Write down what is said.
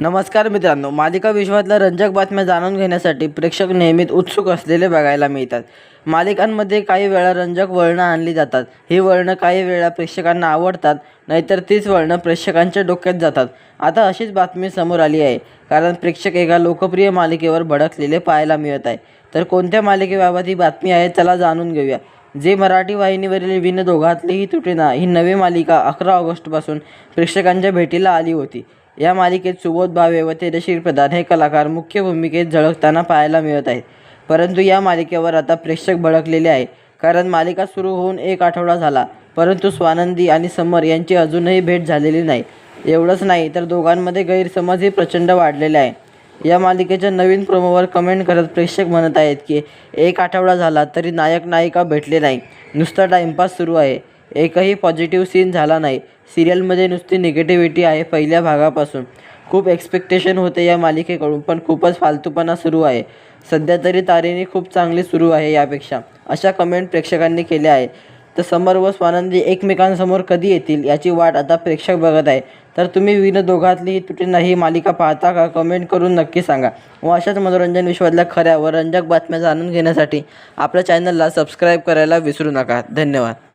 नमस्कार मित्रांनो मालिका विश्वातल्या रंजक बातम्या जाणून घेण्यासाठी प्रेक्षक नेहमीच उत्सुक असलेले बघायला मिळतात. मालिकांमध्ये काही वेळा रंजक वळणं आणली जातात. ही वळणं काही वेळा प्रेक्षकांना आवडतात नाहीतर तीच वळणं प्रेक्षकांच्या डोक्यात जातात. आता अशीच बातमी समोर आली आहे कारण प्रेक्षक एका लोकप्रिय मालिकेवर भडकलेले पाहायला मिळत आहे. तर कोणत्या मालिकेबाबत ही बातमी आहे चला जाणून घेऊया. जे मराठी वाहिनीवरील विन दोघातलीही तुटेना ही नवी मालिका अकरा ऑगस्टपासून प्रेक्षकांच्या भेटीला आली होती. या मालिकेत सुबोध भावे व तेजश्री प्रधान हे कलाकार मुख्य भूमिकेत झळकताना पाहायला मिळत आहेत. परंतु या मालिकेवर आता प्रेक्षक भडकलेले आहे कारण मालिका सुरू होऊन एक आठवडा झाला. परंतु स्वानंदी आणि समर यांची अजूनही भेट झालेली नाही. एवढंच नाही तर दोघांमध्ये गैरसमजही प्रचंड वाढलेले आहे. या मालिकेच्या नवीन प्रोमोवर कमेंट करत प्रेक्षक म्हणत आहेत की एक आठवडा झाला तरी नायक नायिका भेटले नाही. नुसता टाइमपास सुरू आहे. एकही पॉझिटिव्ह सीन झाला नाही. सिरियलमध्ये नुसती निगेटिव्हिटी आहे पहिल्या भागापासून. खूप एक्सपेक्टेशन होते या मालिकेकडून पण खूपच फालतूपणा सुरू आहे. सध्या तरी तारिणी खूप चांगली सुरू आहे यापेक्षा. अशा कमेंट प्रेक्षकांनी केल्या आहे तर समर व स्वानंदी एकमेकांसमोर कधी येतील याची वाट आता प्रेक्षक बघत आहे. तर तुम्ही विन दोघातली ही तुटी नाही मालिका पाहता का? कमेंट करून नक्की सांगा. व अशाच मनोरंजन विश्वातल्या खऱ्या व रंजक बातम्या जाणून घेण्यासाठी आपल्या चॅनलला सबस्क्राईब करायला विसरू नका. धन्यवाद.